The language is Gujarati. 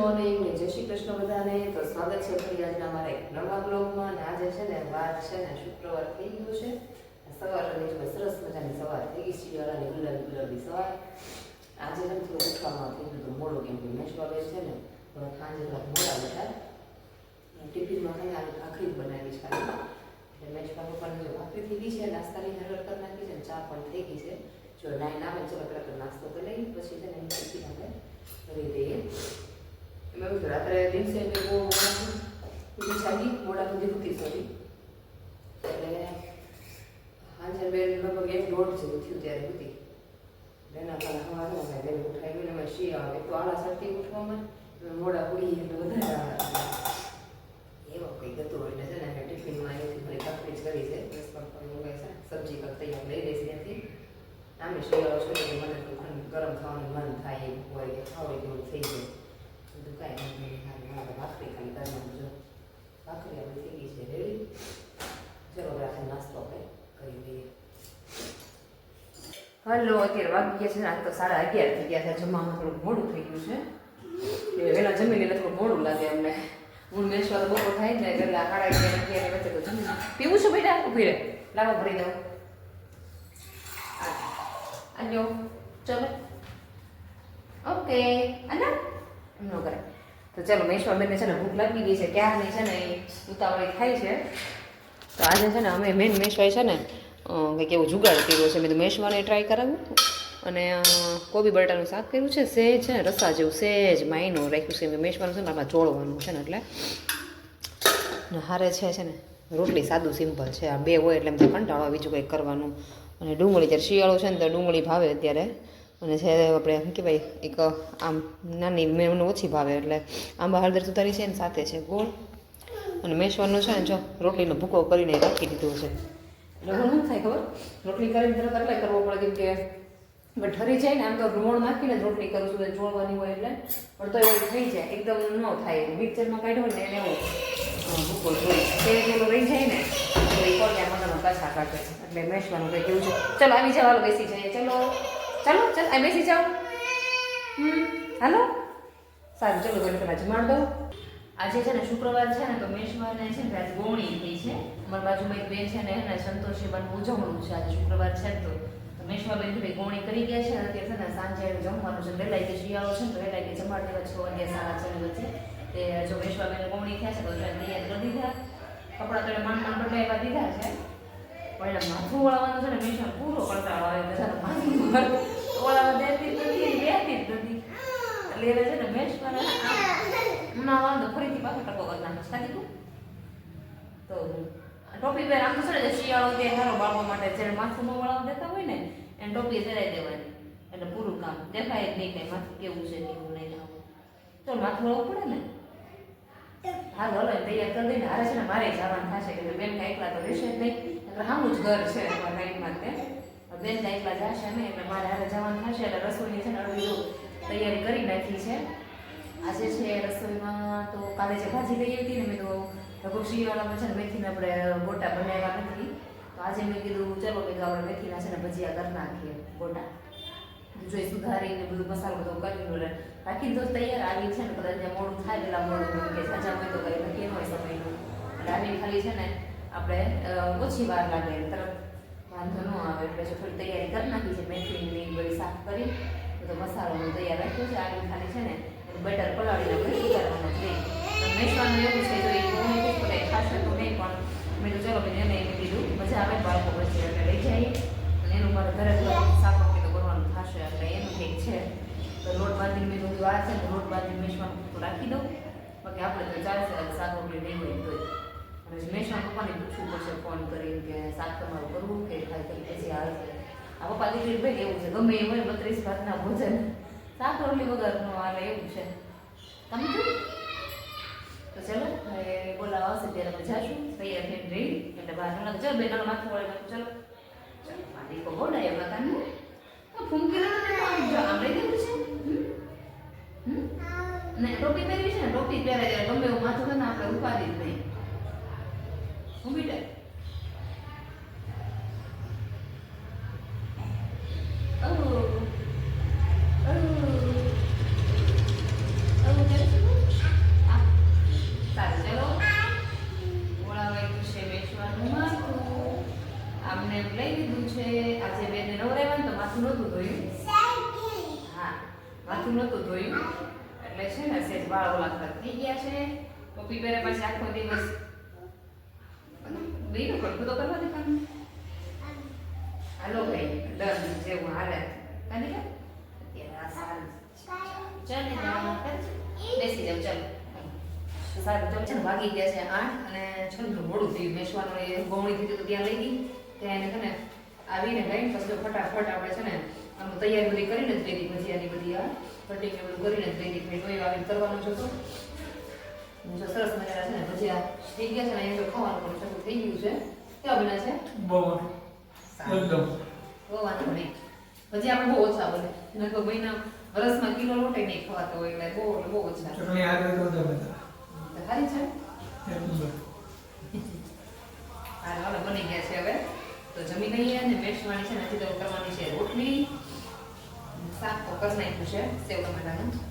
મોર્નિંગ જય શ્રી કૃષ્ણ બધાને. તો સ્વાગત છે ફરી આજના અમારા એક નવા બ્લોગમાં. ને આજે છે ને વાર છે ને શુક્રવાર થઈ ગયું છે. સવાર જો સરસ મજાની સવાર થઈ ગઈ શિયાળાની ગુલાબી ગુલાબી સવાર. આજે ને થોડું ઉઠવામાં થઈ ગયું હતું કેમ કે મેશવાબેન છે ને. તો સાંજે થોડાક મોડા બધા ટિફિનમાં ખાલી આલુ ભાખરી જ બનાવી છે એટલે મેચ પપ્પાની જો ભાખરી થઈ ગઈ છે. નાસ્તાની હરર કરી નાખી છે ને ચા પણ થઈ ગઈ છે. જો નાઈ નામે ચલો પેલા તો નાસ્તો કરી લઈએ. પછી છે ને ટિફિન આપણે કરી દઈએ એમાં એવું રાત્રે દિવસે એટલે બહુ મોડા સુધી હતી સોરી એટલે હાજર બે લગભગ એક દોઢ જેવું થયું ત્યારે હતી એના કાલે સવારમાં મેં વહેલું ઉઠાઈ ગયું ને એમાં શિયાળો એક તો આળા સરથી ઉઠવામાં મોડા ઉડી એટલે વધારે એવો કંઈક હતું એટલે ને મેં ટિફિનમાં અહીંથી જ કરી છે સબ્જી કર તૈયાર લઈ લઈશ ત્યાંથી આમે શિયાળો છે મને ગરમ ખાવાનું મન થાય એવું હોય કે ખાવ થઈ જાય બધું કાંઈ નથી ખાલી મારે ભાખરી ખાલી કરવાનું જો ભાખરી આપણી થઈ ગઈ છે રેડી ચલો આપણે નાસ્તો આપણે કરી દઈએ હલો અત્યારે વાગી ગયા છે ને આજ તો સાડા અગિયાર થઈ ગયા છે જમવામાં થોડું મોડું થઈ ગયું છે એટલે વહેલા જમી લઈને થોડું મોડું લાગે અમને હું મેશવા તો બપોર થાય ને એટલે સાડા અગિયાર અગિયાર વચ્ચે તો જમી. પીવું છું બેટા ઊભી રહે લાવો ભરી દઉં આજો ચલો ઓકે અના એમ ન કરે. તો ચલો મેશવા બેનને છે ને ભૂખ લાગી ગઈ છે, ક્યારની છે ને એ ઉતાવળી થાય છે. તો આજે છે ને અમે મેન મેશવાય છે ને કંઈક એવું જુગાડ કર્યો છે. મેં તો મેશવાને ટ્રાય કરાવ્યું અને કોબી બટાનું શાક કર્યું છે સહેજ છે ને રસા જેવું સેજ, માયનું રાખ્યું છે. મેં મેશવાનું છે ને આમાં ચોળવાનું છે ને એટલે. હારે છે છે ને, રોટલી સાદું સિમ્પલ છે. આ બે હોય એટલે એમ કંટાળો બીજું કંઈક કરવાનું. અને ડુંગળી ત્યારે શિયાળો છે ને, તો ડુંગળી ભાવે અત્યારે. અને છે આપણે શું કહેવાય એક આમ નાની મને ઓછી ભાવે એટલે આંબા હળદર સુધારી છે ને સાથે છે ગોળ. અને મેશવાનું છે ને જો રોટલીનો ભૂકો કરીને રાખી દીધો છે. એટલે હું શું થાય ખબર? રોટલી કરીને તરત એટલે કરવો પડે, કેમ કે ઠરી જાય ને આમ તો રોણ નાખીને જ રોટલી કરું છું જોડવાની હોય એટલે. પણ તો એવું થઈ જાય, એકદમ ન થાય. મિક્સરમાં કાઢ્યો ને એને એવું ભૂકો જોઈ. રહી જાય ને, તો એ કોળિયા મગરનો પાછા કાઢે. એટલે મેશવાનું કંઈક એવું છે. ચલો, આવી જવાનું બેસી જઈએ. ચલો. ચાલો, ચાલ આ બેસી જાઓ. હમ, હાલો. સારું, ચલો ઘરે પેલા જમાડ આજે છે ને શુક્રવાર છે ને, તો મેષવારને છે ને આજે ગોણી થઈ છે. અમારી બાજુમાં એક બેન છે ને, એને સંતોષી બાનું ઉજવણું છે આજે શુક્રવાર છે તો. તો મેષવાબેન ભાઈ કરી ગયા છે અને અત્યારે છે ને સાંજે જમવાનું છે વહેલા કે શિયાળો છે ને, તો વહેલા કે જમાડ દેવા છ વાગ્યા સાડા છ વચ્ચે. તે જો મેષવાબેન ગોણી થયા છે, તો તૈયાર કરી દીધા. કપડાં તો માંડ માંડ બદલાવ્યા દીધા છે. પણ માથું વળવાનું છે ને મેષવાને પૂરો કંટાળો આવે બધા માથું વળાવવા દેતી નથી લેતી જ નથી. એટલે છે ને મેચ ઉનાળામાં વાંધો ફરીથી પાછો ટકો કરી નાખે. સાચી? તો આ ટોપી પહેર, આમ તો છે શિયાળો તે હારો બાળવા માટે જ્યારે માથું ન વળાવ દેતા હોય ને, એને ટોપી પહેરાઈ દેવાની. એટલે પૂરું કામ. દેખાય જ નહીં કઈ માથું કેવું છે કેવું નહીં આવું. તો માથું વળવું પડે ને? હાલ, હલો તૈયાર કરી દઈને હારે છે ને મારે જવાનું થશે કે બેન કાંઈ એકલા તો રહેશે જ નહીં. એટલે સામું જ ઘર છે લાઈનમાં તે બેન એકલા જશે ને એટલે મારે હારે જવાનું થશે એટલે રસોઈની છે ને અડધી તૈયારી કરી નાખી છે. આજે છે રસોઈમાં તો કાલે જે ભાજી લઈ આવી હતી ને મેં તો લગભગ શિયાળામાં છે મેથીના આપણે ગોટા બનાવ્યા નથી. તો આજે મેં કીધું ચલો કીધું આપણે મેથીના છે ને ભજીયા કરી નાખીએ ગોટા. જોઈ સુધારીને બધું મસાલો બધો કરીને બાકી તો તૈયાર આવી છે ને કદાચ મોડું થાય પેલા મોડું કે સાજા હોય તો કઈ નક્કી હોય સમયનું. એટલે આવી ખાલી છે ને આપણે ઓછી વાર લાગે, તરત વાંધો ન આવે. એટલે જો થોડી તૈયારી કરી નાખી છે, મેથીની બધી સાફ કરી બધો મસાલો તૈયાર રાખ્યો છે આગળ ખાલી છે ને બેટર પલાળીને આપણે સુધારવાનું છે. મેસવાનું એવું છે તો એ બહુ નહીં પડે ખાશે તો નહીં, પણ મેં તો ચલો બેન એને એમ કીધું, મજા આવે બાળકો પછી એટલે લઈ જઈએ. અને એનું મારે ઘરે રોટલી તો કરવાનું થશે, એટલે એનું કંઈક છે. તો રોડ બાંધીને મેં બધું આ છે લોટ બાંધીને મેસવાનું રાખી દઉં. બાકી આપણે તો ચાલશે શાક રોટલી નહીં હોય તો અને મેસમાં પપ્પાને પૂછવું પડશે ફોન કરીને કે શાક તમારું કરવું કરી પછી આ પપ્પા દીકરી ભાઈ એવું છે, ગમે એમ હોય બત્રીસ ભાતના ભોજન. શાક, રોટલી વગરનું નો આવે એવું છે. તમે કેવું તો ચલો, હવે બોલાવા આવશે ત્યારે અમે જાશું. તૈયાર થઈને રહી એટલે બહાર હમણાં ચાલ બે નાનું માથું વળે ચલો. ચલો પાણી કો બોલાય એ કાનું ફૂંકી આમ જો, આમ લઈ દેવું છે? ને ટોપી પહેરવી છે ને, ટોપી પહેરાય ગમે એવું માથું હોય આપણે ઉપાડી જ નહીં. હું બેટા નહોતું ધોયું? હા, માથું નતું ધોયું. એટલે છે ને સેજ વાળ ઓલા ખર થઈ ગયા છે. પપ્પી પહેરા પાસે આખો દિવસ. બેનો પડખું તો કરવા દે કામ હાલો ભાઈ ડર જેવું હાલે. કાને અત્યારે આ સારું ચાલે બેસી જાવ ચાલો. સારું તો ને વાગી ગયા છે આઠ અને છંદ્ર મોડું થયું. બેસવાનું એ ગોમણી થતી તો ત્યાં લઈ ગઈ. ત્યાં એને છે ને આવીને લઈને પછી ફટાફટ આપણે છે ને આમ તૈયારી બધી કરીને જ લઈ ભજીયાની બધી આ કટિંગ ને બધું કરીને જ લઈ દીધી ભાઈ આવીને કરવાનું છે તો. જો સરસ મજાના છે ને ભજીયા થઈ ગયા છે ને અહીંયા તો ખાવાનું પણ શરૂ થઈ ગયું છે. કેવા બન્યા છે? બહુ. એકદમ. બહુ વાંધો નહીં. પછી આપણે બહુ ઓછા બને. ન તો મહિના વરસમાં કિલો લોટે નહીં ખવાતો હોય એટલે બહુ એટલે બહુ ઓછા. ચટણી આગળ તો જમે તો સારી છે. હાલ હવે બની ગયા છે હવે. તો જમી લઈએ અને મેષવાણી છે નથી તો કરવાની છે રોટલી, શાક તો કરી નાખ્યું છે સેવ ટમેટાનું.